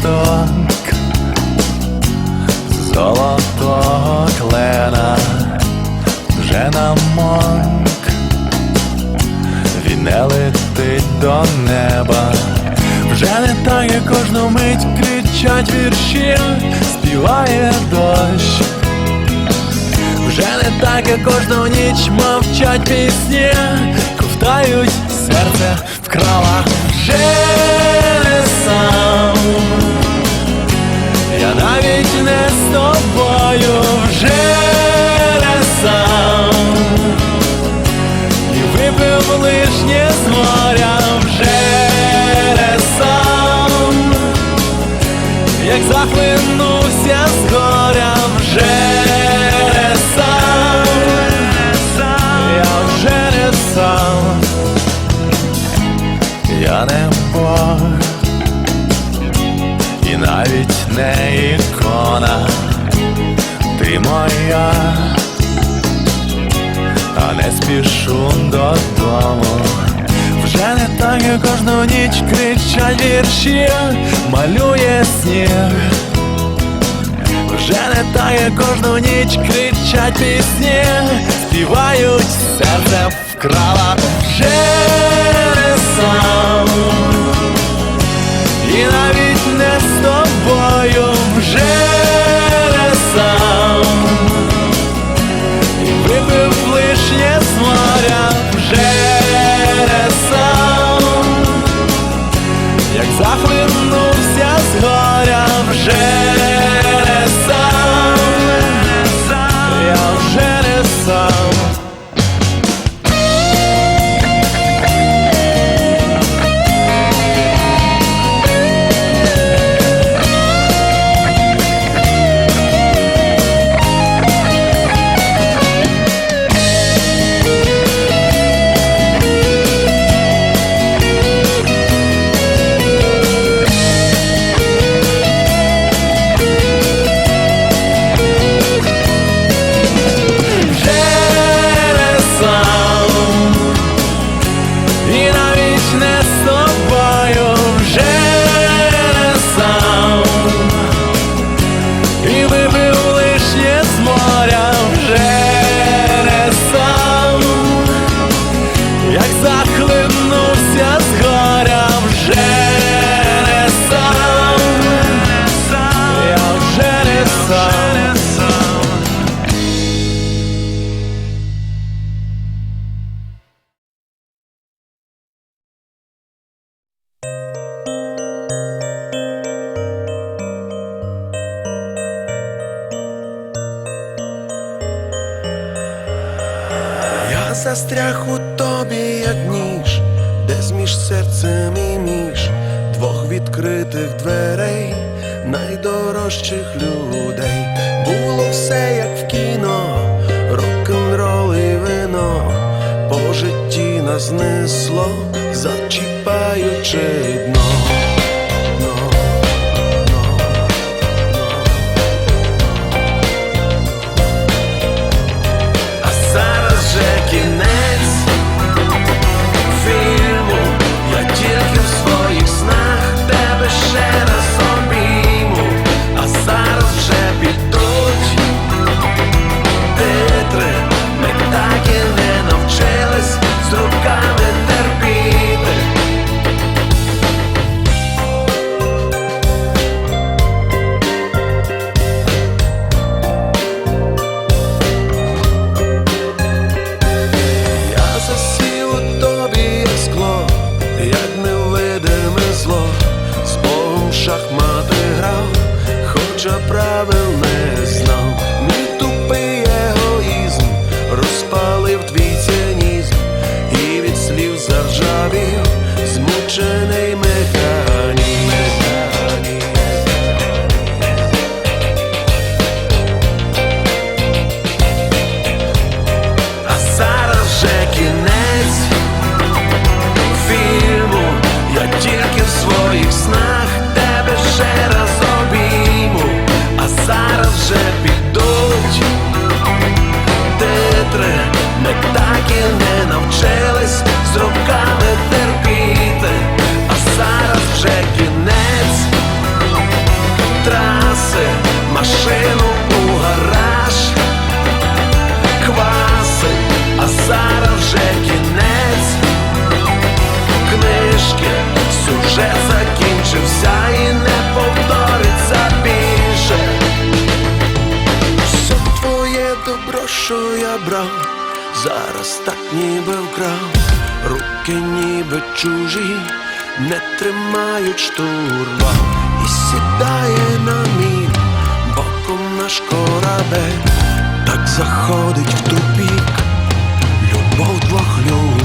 Листок золотого клена вже намок, він не летить до неба, вже не так, як кожну мить кричать вірші, співає дощ. Вже не так, як кожну ніч мовчать пісні, ковтають серце вкрала вже я не Бог і навіть не ікона, ти моя, а не спішу додому. Вже не так, як кожну ніч кричать вірші, малює сніг. Вже не так, як кожну ніч кричать пісні, співають серце вкрала вже Я застряг у тобі, як ніж, десь між серцем і між двох відкритих дверей, найдорожчих людей. já pra так ніби вкрав, руки ніби чужі, не тримають штурва і сідає на мій боком наш корабель, так заходить в тупік, любов двох людей.